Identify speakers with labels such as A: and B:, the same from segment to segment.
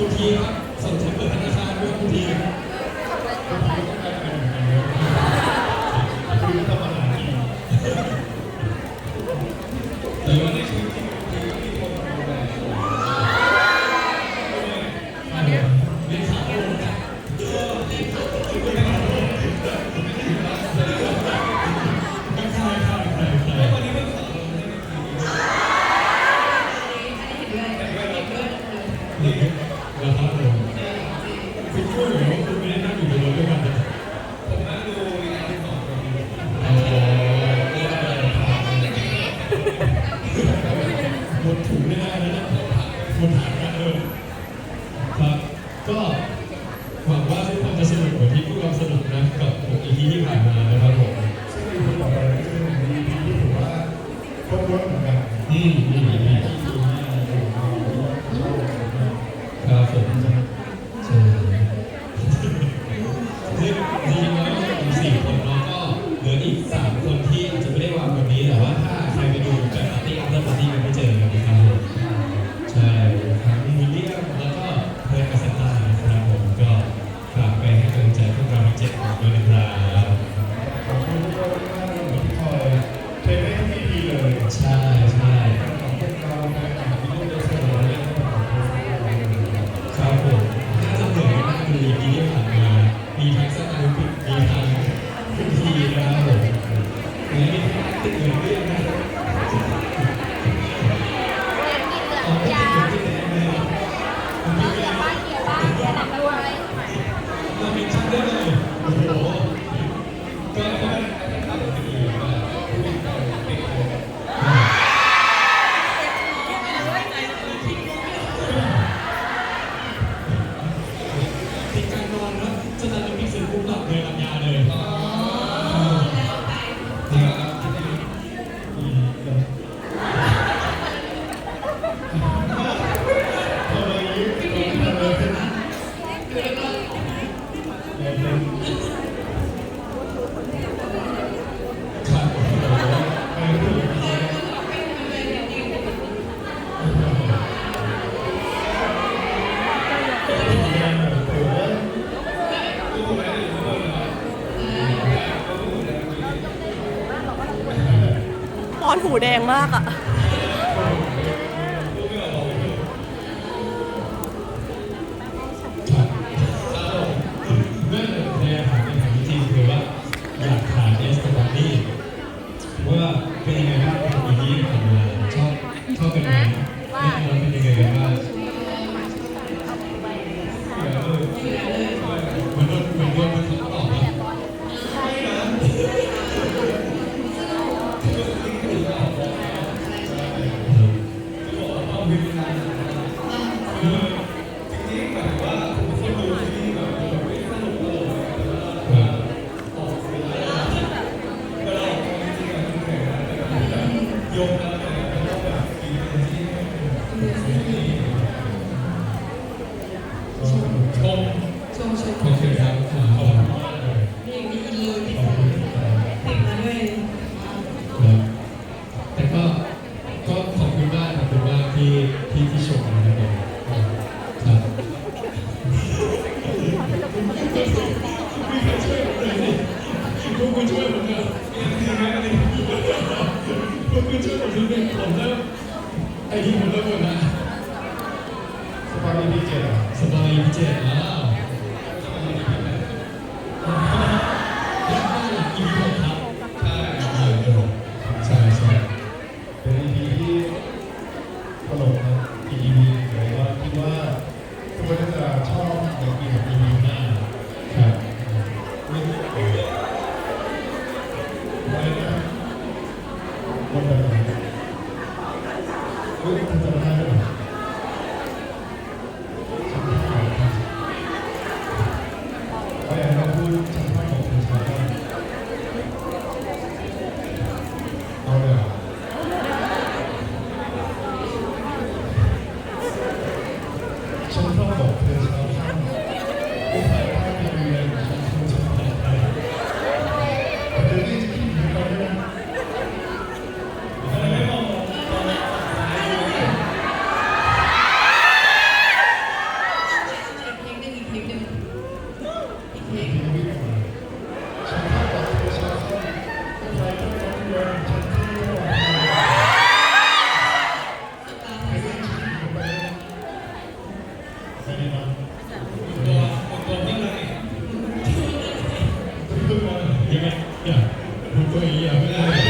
A: คุ ครัก็ มีทั้งเสื้อโอลิมปิกมีทั้งทุกทีนะครับผมและมีทั้งติดเงิน
B: แด
A: งมากอะ คุช่วยผมเถอะคือแม้ในที่ผมคุณช่วยผมนิดนึงผมเริ่ไอ้ที่ผมเลิกหมดนะสบาย
B: ดี
A: เจ
C: ด
A: สบาย
C: ดีเจ้ว ที่ไม่มันก็อีกอย่างไม่ได้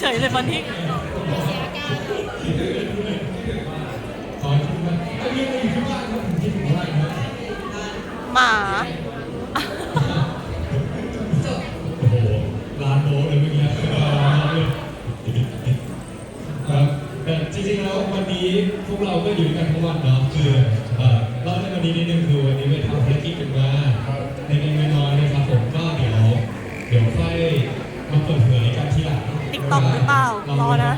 A: เฉ
C: ยเล
D: ยฟันนี้
C: ง
A: หมาจริงๆแล้ววันนี้พวกเราก็อยู่กันทั้งวันเนาะคือเล่าในวันนี้นิดนึงคือวันนี้ไปทำภารกิจกันมาในเล็กน้อยนะครับผมก็เดี๋ยวเดี๋ยวค่อยมาเปิด ต็อกหรือ
B: เป
C: ล่ารอ
A: นะ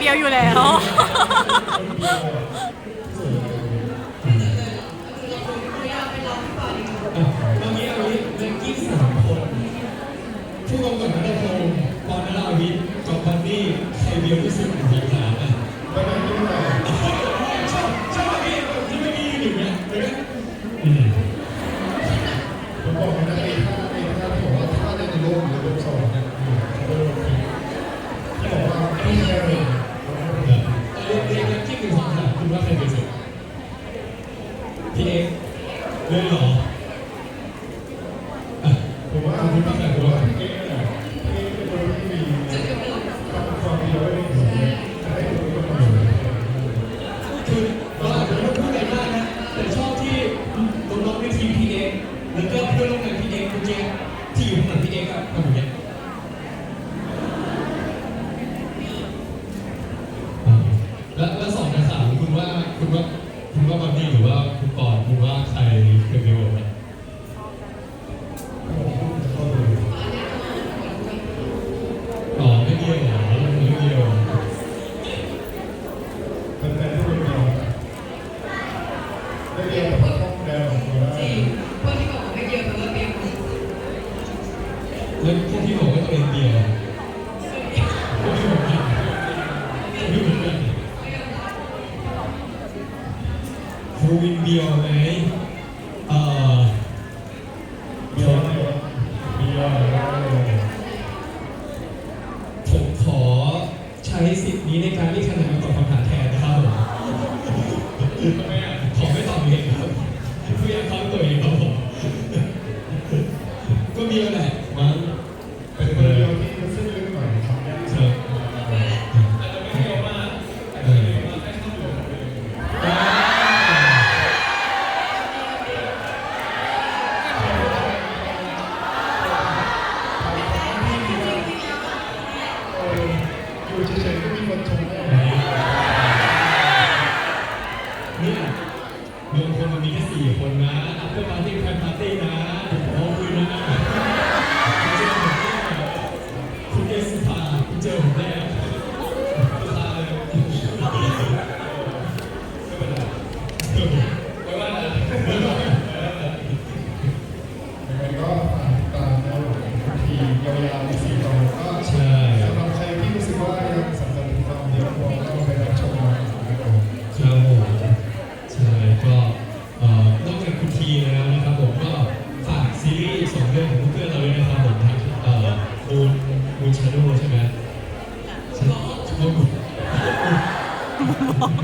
A: เดียวอยู่
C: แล้
A: ว ตอนนี้เอา
C: เล่
D: นกี้
A: สา
B: ม
A: คนผู้กำกับนัทพงศ์ปอนด์นราวิทย์กับบอน
C: นี่ใค
A: รเดี
C: ยว
A: ที่สุด Moving beyond. Eh?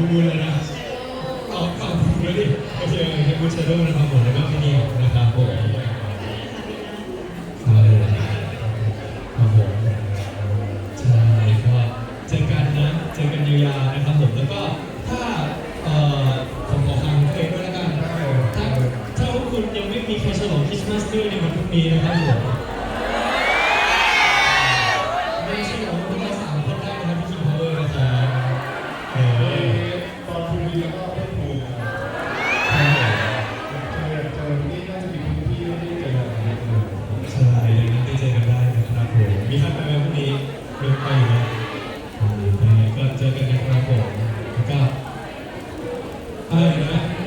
A: ดูเลยนะตอบตอบถูแล้
C: ว
B: ดิ
A: โอเคเฮมูเช
C: โร่นะครับ
A: ผมแล้วก็ที่นี่นะครับผมใช่ครับผมใช่ก็เจอกันนะเจอกันยาวๆนะครับผมแล้วก็ถ้าเอ่อผมขอฟังเพลงด้วยละกันถ้าถ้าพวกคุณยังไม่มีใครฉลองคริสต์มาสด้วยในวันพรุ่งนี้นะครับผม 嗨来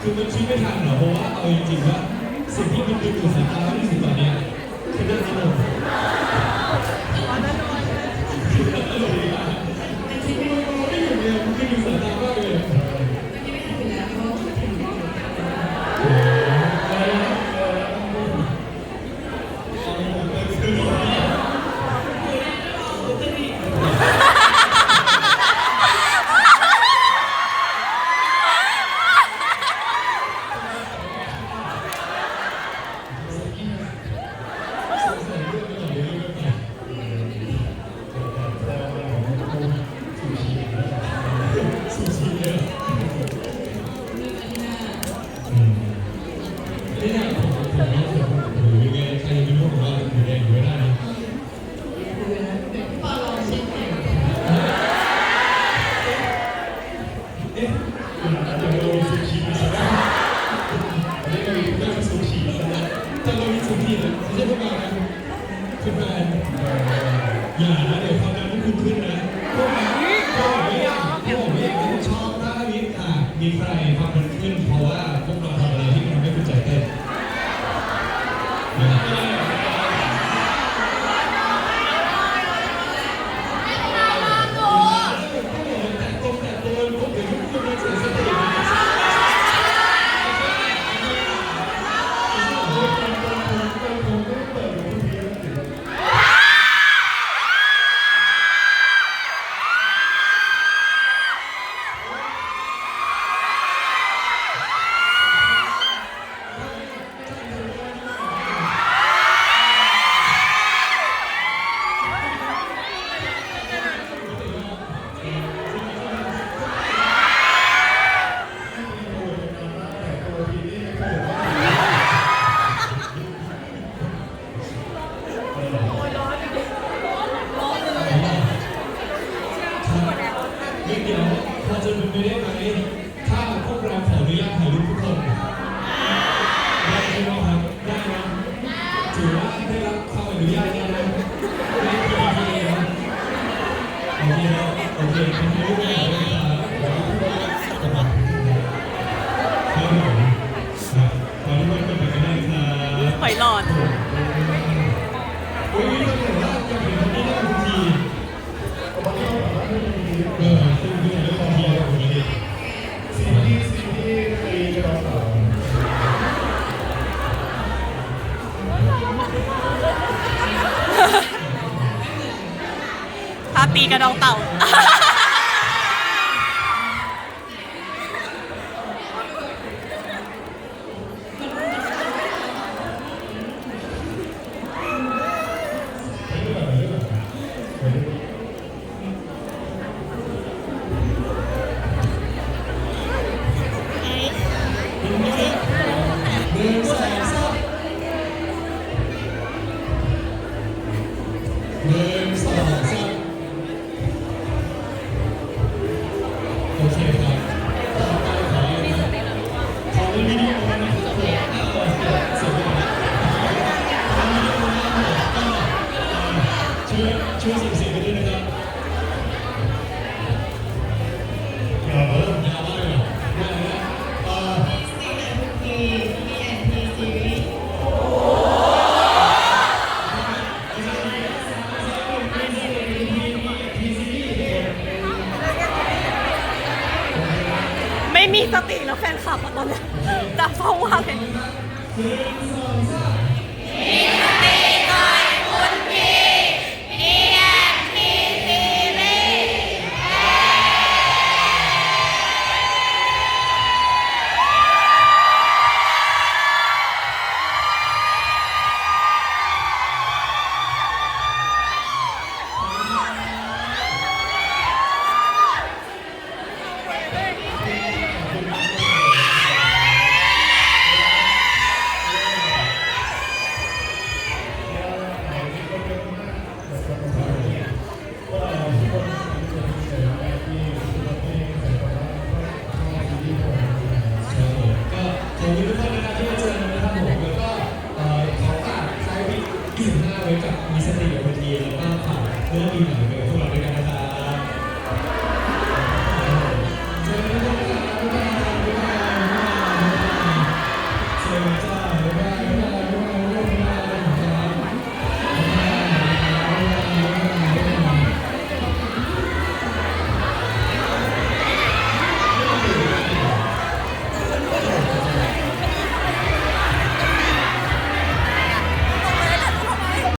A: คือ
C: มัน
A: ชิดไม่
C: ทันห
B: ร
E: อเพ
A: ราะว่าเอาจริงๆว่าสิ่งที่มันดึงดูดสายตาที่สุดตอนนี้คือเรื่อง
E: ต
A: ลกกเลย
E: อะ
A: ไม่อยู่เล
E: ย
C: มั
A: นดึงสาย
C: ตา
A: มาก 이게